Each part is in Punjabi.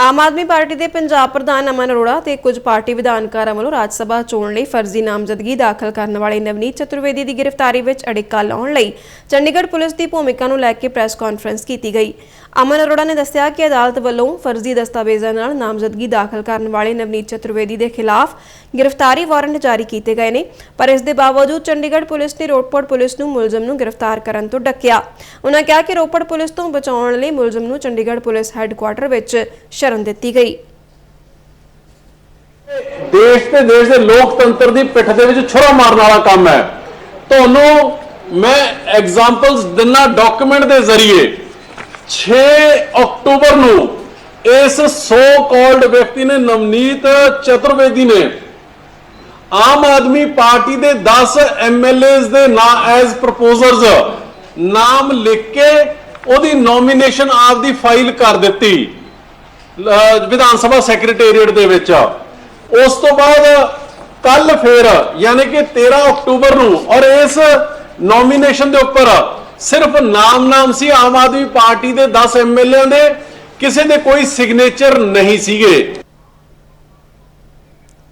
ਆਮ ਆਦਮੀ ਪਾਰਟੀ ਦੇ ਪੰਜਾਬ ਪ੍ਰਧਾਨ ਅਮਨ ਅਰੋੜਾ ਤੇ ਕੁਝ ਪਾਰਟੀ ਵਿਧਾਨਕਾਰਾਂ ਵੱਲੋਂ ਰਾਜ ਸਭਾ ਚੋਣ ਲਈ ਫਰਜ਼ੀ ਨਾਮਜ਼ਦਗੀ ਦਾਖਲ ਕਰਨ ਵਾਲੇ ਨਵਨੀਤ ਚਤੁਰਵੇਦੀ ਦੀ ਗ੍ਰਿਫਤਾਰੀ ਵਿੱਚ ਅੜਿੱਕਾ ਲਾਉਣ ਲਈ ਚੰਡੀਗੜ੍ਹ ਪੁਲਿਸ ਦੀ ਭੂਮਿਕਾ ਨੂੰ ਲੈ ਕੇ ਪ੍ਰੈਸ ਕਾਨਫਰੰਸ ਕੀਤੀ ਗਈ। ਅਮਨ ਅਰੋੜਾ ਨੇ ਦੱਸਿਆ ਕਿ ਅਦਾਲਤ ਵੱਲੋਂ ਫਰਜ਼ੀ ਦਸਤਾਵੇਜ਼ਾਂ ਨਾਲ ਨਾਮਜ਼ਦਗੀ ਦਾਖਲ ਕਰਨ ਵਾਲੇ ਨਵਨੀਤ ਚਤੁਰਵੇਦੀ ਦੇ ਖਿਲਾਫ ਗ੍ਰਿਫਤਾਰੀ ਵਾਰੰਟ ਜਾਰੀ ਕੀਤੇ ਗਏ ਨੇ, ਪਰ ਇਸ ਦੇ ਬਾਵਜੂਦ ਚੰਡੀਗੜ੍ਹ ਪੁਲਿਸ ਨੇ ਰੋਪੜ ਪੁਲਿਸ ਨੂੰ ਮੁਲਜ਼ਮ ਨੂੰ ਗ੍ਰਿਫਤਾਰ ਕਰਨ ਤੋਂ ਡੱਕਿਆ। ਉਨ੍ਹਾਂ ਕਿਹਾ ਕਿ ਰੋਪੜ ਪੁਲਿਸ ਤੋਂ ਬਚਾਉਣ ਲਈ ਮੁਲਜ਼ਮ ਨੂੰ ਚੰਡੀਗੜ੍ਹ ਪੁਲਿਸ ਹੈੱਡਕੁਆਰਟਰ ਵਿੱਚ ਸ਼ਰਨ ਦਿੱਤੀ ਗਈ। ਦੇਸ਼ ਤੇ ਦੇਸ਼ ਦੇ ਲੋਕਤੰਤਰ ਦੀ ਪਿੱਠ ਦੇ ਵਿੱਚ ਛੁਰਾ ਮਾਰਨ ਵਾਲਾ ਕੰਮ ਹੈ। ਤੁਹਾਨੂੰ ਮੈਂ ਐਗਜ਼ਾਮਪਲਸ ਦਿਨਾ ਡਾਕੂਮੈਂਟ ਦੇ ਜ਼ਰੀਏ। 6 ਅਕਤੂਬਰ ਨੂੰ ਇਸ ਸੋ ਕਾਲਡ ਵਿਅਕਤੀ ਨੇ, ਨਵਨੀਤ ਚਤੁਰਵੇਦੀ ਨੇ ਆਮ ਆਦਮੀ ਪਾਰਟੀ ਦੇ 10 ਐਮਐਲਏਜ਼ ਦੇ ਨਾਂ ਐਜ਼ ਪ੍ਰਪੋਜ਼ਰਸ ਨਾਮ ਲਿਖ ਕੇ ਉਹਦੀ ਨੋਮੀਨੇਸ਼ਨ ਆਪਦੀ ਫਾਈਲ ਕਰ ਦਿੱਤੀ। ਵਿਧਾਨ ਸਭਾ ਸੈਕਟਰੀਏਟ ਦੇ ਵਿੱਚ। ਉਸ ਤੋਂ ਬਾਅਦ ਕੱਲ ਫੇਰ, ਯਾਨੀ ਕਿ 13 ਅਕਤੂਬਰ ਨੂੰ, ਔਰ ਇਸ ਨੋਮੀਨੇਸ਼ਨ ਦੇ ਉੱਪਰ ਸਿਰਫ ਨਾਮ ਨਾਮ ਸੀ ਆਮ ਆਦਮੀ ਪਾਰਟੀ ਦੇ 10 ਐਮਐਲਏ ਦੇ, ਕਿਸੇ ਦੇ ਕੋਈ ਸਿਗਨੇਚਰ ਨਹੀਂ ਸੀਗੇ।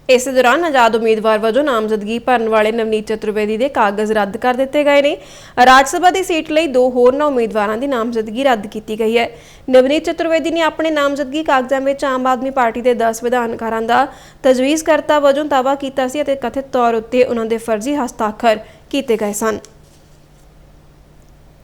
ਇਸ ਦੌਰਾਨ ਆਜ਼ਾਦ ਉਮੀਦਵਾਰ ਵਜੋਂ ਨਾਮਜ਼ਦਗੀ ਭਰਨ ਵਾਲੇ ਨਵਨੀਤ ਚਤੁਰਵੇਦੀ ਦੇ ਕਾਗਜ਼ ਰੱਦ ਕਰ ਦਿੱਤੇ ਗਏ ਨੇ। ਰਾਜ ਸਭਾ ਦੀ ਸੀਟ ਲਈ ਦੋ ਹੋਰ ਨਾ ਉਮੀਦਵਾਰਾਂ ਦੀ ਨਾਮਜ਼ਦਗੀ ਰੱਦ ਕੀਤੀ ਗਈ ਹੈ। ਨਵਨੀਤ ਚਤੁਰਵੇਦੀ ਨੇ ਆਪਣੇ ਨਾਮਜ਼ਦਗੀ ਕਾਗਜ਼ਾਂ ਵਿੱਚ ਆਮ ਆਦਮੀ ਪਾਰਟੀ ਦੇ 10 ਵਿਧਾਨਕਾਰਾਂ ਦਾ ਤਜਵੀਜ਼ਕਰਤਾ ਵਜੋਂ ਦਾਅਵਾ ਕੀਤਾ ਸੀ ਅਤੇ ਕਥਿਤ ਤੌਰ ਉੱਤੇ ਉਹਨਾਂ ਦੇ ਫਰਜ਼ੀ ਹਸਤਾਖਰ ਕੀਤੇ ਗਏ ਸਨ।